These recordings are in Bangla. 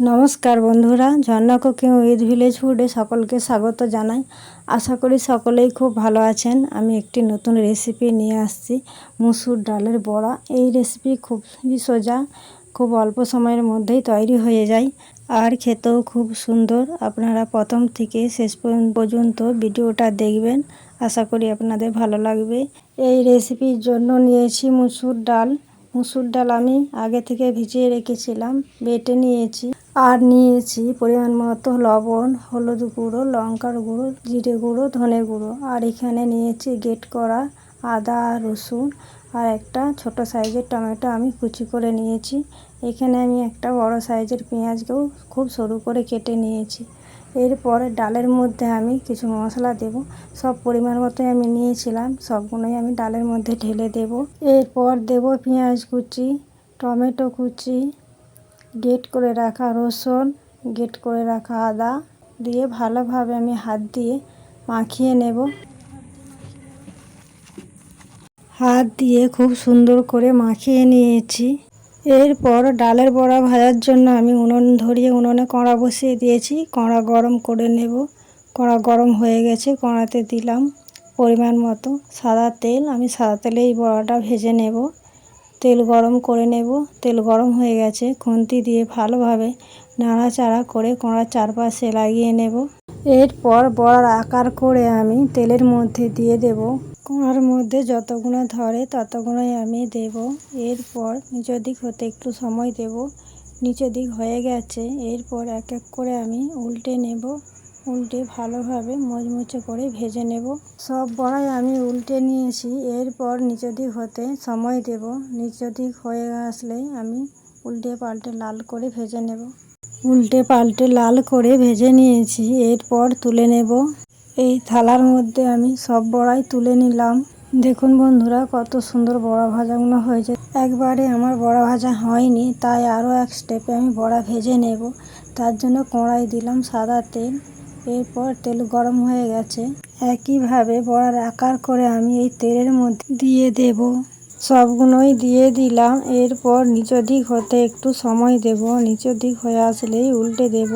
নমস্কার বন্ধুরা, ঝর্ণা কুকিং উইথ ভিলেজ ফুডে সকলকে স্বাগত জানাই। আশা করি সকলেই খুব ভালো আছেন। আমি একটি নতুন রেসিপি নিয়ে আসছি, মুসুর ডালের বড়া। এই রেসিপি খুবই সোজা, খুব অল্প সময়ের মধ্যেই তৈরি হয়ে যায় আর খেতেও খুব সুন্দর। আপনারা প্রথম থেকে শেষ পর্যন্ত ভিডিওটা দেখবেন। আশা করি আপনাদের ভালো লাগবে। এই রেসিপির জন্য নিয়েছি মুসুর ডাল। মুসুর ডাল আমি আগে থেকে ভিজিয়ে রেখেছিলাম, বেটে নিয়েছি। আর নিয়েছি পরিমাণ মতো লবণ, হলুদ গুঁড়ো, লঙ্কার গুঁড়ো, জিরে গুঁড়ো, ধনে গুঁড়ো। আর এখানে নিয়েছি গেট করা আদা, রসুন আর একটা ছোট সাইজের টমেটো আমি কুচি করে নিয়েছি। এখানে আমি একটা বড় সাইজের পেঁয়াজকেও খুব সরু করে কেটে নিয়েছি। এরপরে ডালের মধ্যে আমি কিছু মশলা দেব। সব পরিমাণ মতোই আমি নিয়েছিলাম, সবগুলোই আমি ডালের মধ্যে ঢেলে দেব। এরপর দেব পেঁয়াজ কুচি, টমেটো কুচি গেট করে রাখা রসুন গেট করে রাখা আদা দিয়ে ভালোভাবে আমি হাত দিয়ে মাখিয়ে নেব। হাত দিয়ে খুব সুন্দর করে মাখিয়ে নিয়েছি। এরপর ডালের বড়া ভাজার জন্য আমি উনুন ধরিয়ে উনুনে কড়া বসিয়ে দিয়েছি। কড়া গরম করে নেব। কড়া গরম হয়ে গেছে, কড়াতে দিলাম পরিমাণ মতো সাদা তেল। আমি সাদা তেলে এই বড়াটা ভেজে নেব। তেল গরম করে নেব। তেল গরম হয়ে গেছে। খুন্তি দিয়ে ভালোভাবে নাড়াচাড়া করে কড়ার চারপাশে লাগিয়ে নেব। এরপর বড়ার আকার করে আমি তেলের মধ্যে দিয়ে দেব। কড়ার মধ্যে যতগুলো ধরে ততগুলোই আমি দেব। এরপর নিচের দিক হতে একটু সময় দেব। নিচের দিক হয়ে গেছে। এরপর এক এক করে আমি উল্টে নেব। উল্টে ভালোভাবে মচমচে করে ভেজে নেব। সব বড়াই আমি উল্টে নিয়েছি, এরপর নিচের দিক হতে সময় দেব। নিচের দিক হয়ে আসলেই আমি উল্টে পাল্টে লাল করে ভেজে নেব। উল্টে পাল্টে লাল করে ভেজে নিয়েছি, এরপর তুলে নেব। এই থালার মধ্যে আমি সব বড়াই তুলে নিলাম। দেখুন বন্ধুরা, কত সুন্দর বড়া ভাজাগুলো হয়েছে। একবারে আমার বড়া ভাজা হয়নি, তাই আরও এক স্টেপে আমি বড়া ভেজে নেব। তার জন্য কড়াই দিলাম সাদা তেল। এরপর তেল গরম হয়ে গেছে। একইভাবে বড়ার আকার করে আমি এই তেলের মধ্যে দিয়ে দেব। সবগুলোই দিয়ে দিলাম। এরপর নিচের দিক হতে একটু সময় দেব। নিচের দিক হয়ে আসলেই উল্টে দেব।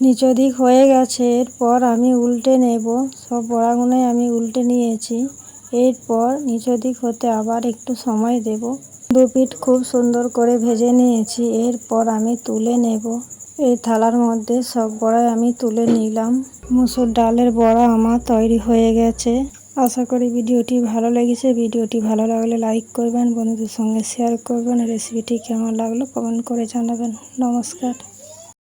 নিচের দিক হয়ে গেছে। এরপর আমি উল্টে নেব। সব বড়াগুলোই আমি উল্টে নিয়েছি। এরপর নিচের দিক হতে আবার একটু সময় দেব। দু পিঠ খুব সুন্দর করে ভেজে নিয়েছি। এরপর আমি তুলে নেব। এই থালার মধ্যে সব বড়াই আমি তুলে নিলাম। মুসুর ডালের বড়া আমার তৈরি হয়ে গেছে। আশা করি ভিডিওটি ভালো লেগেছে। ভিডিওটি ভালো লাগলে লাইক করবেন, বন্ধুদের সঙ্গে শেয়ার করবেন। রেসিপিটি কেমন লাগল কমেন্ট করে জানাবেন। নমস্কার।